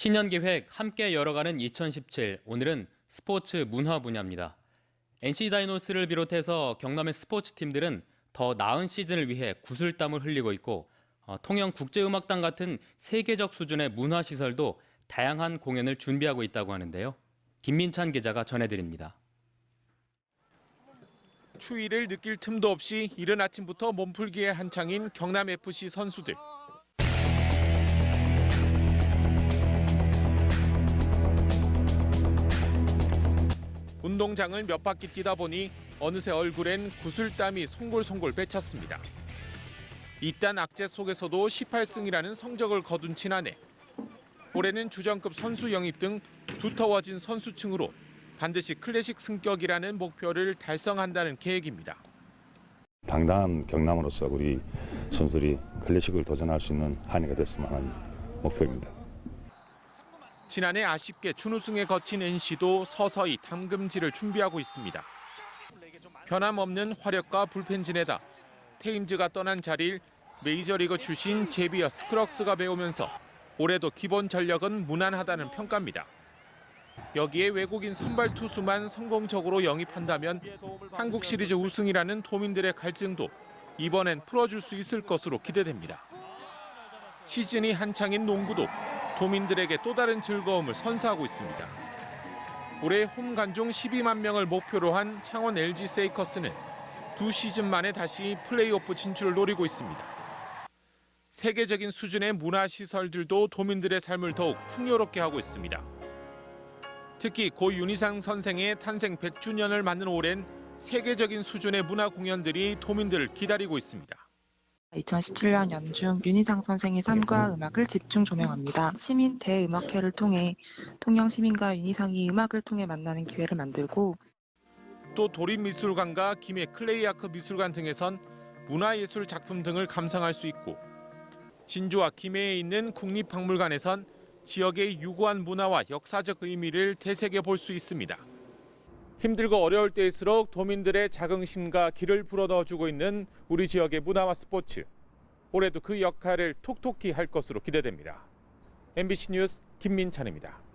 신년계획 함께 열어가는 2017 오늘은 스포츠 문화 분야입니다. NC 다이노스를 비롯해서 경남의 스포츠 팀들은 더 나은 시즌을 위해 구슬땀을 흘리고 있고 어, 통영 국제음악당 같은 세계적 수준의 문화 시설도 다양한 공연을 준비하고 있다고 하는데요. 김민찬 기자가 전해드립니다. 추위를 느낄 틈도 없이 이른 아침부터 몸풀기에 한창인 경남 FC 선수들. 운동장을 몇 바퀴 뛰다 보니 어느새 얼굴엔 구슬땀이 송골송골 배찼습니다. 이딴 악재 속에서도 18승이라는 성적을 거둔 지난해 올해는 주전급 선수 영입 등 두터워진 선수층으로 반드시 클래식 승격이라는 목표를 달성한다는 계획입니다. 당당한 경남으로서 우리 선수들이 클래식을 도전할 수 있는 한 해가 됐으면 하는 목표입니다. 지난해 아쉽게 준우승에 거친 NC도 서서히 담금질을 준비하고 있습니다. 변함없는 화력과 불펜진에다 테임즈가 떠난 자리를 메이저리그 출신 제비어 스크럭스가 배우면서 올해도 기본 전력은 무난하다는 평가입니다. 여기에 외국인 선발 투수만 성공적으로 영입한다면 한국 시리즈 우승이라는 도민들의 갈증도 이번엔 풀어줄 수 있을 것으로 기대됩니다. 시즌이 한창인 농구도 도민들에게 또 다른 즐거움을 선사하고 있습니다. 올해 홈 관중 12만 명을 목표로 한 창원 LG 세이커스는 두 시즌 만에 다시 플레이오프 진출을 노리고 있습니다. 세계적인 수준의 문화 시설들도 도민들의 삶을 더욱 풍요롭게 하고 있습니다. 특히 고 윤희상 선생의 탄생 100주년을 맞는 올해는 세계적인 수준의 문화 공연들이 도민들을 기다리고 있습니다. 2017년 연중 윤희상 선생의 삶과 음악을 집중 조명합니다. 시민 대음악회를 통해 통영 시민과 윤희상이 음악을 통해 만나는 기회를 만들고 또 도립미술관과 김해 클레이아크 미술관 등에선 문화예술 작품 등을 감상할 수 있고 진주와 김해에 있는 국립박물관에선 지역의 유구한 문화와 역사적 의미를 되새겨 볼 수 있습니다. 힘들고 어려울 때일수록 도민들의 자긍심과 길을 불어넣어주고 있는 우리 지역의 문화와 스포츠. 올해도 그 역할을 톡톡히 할 것으로 기대됩니다. MBC 뉴스 김민찬입니다.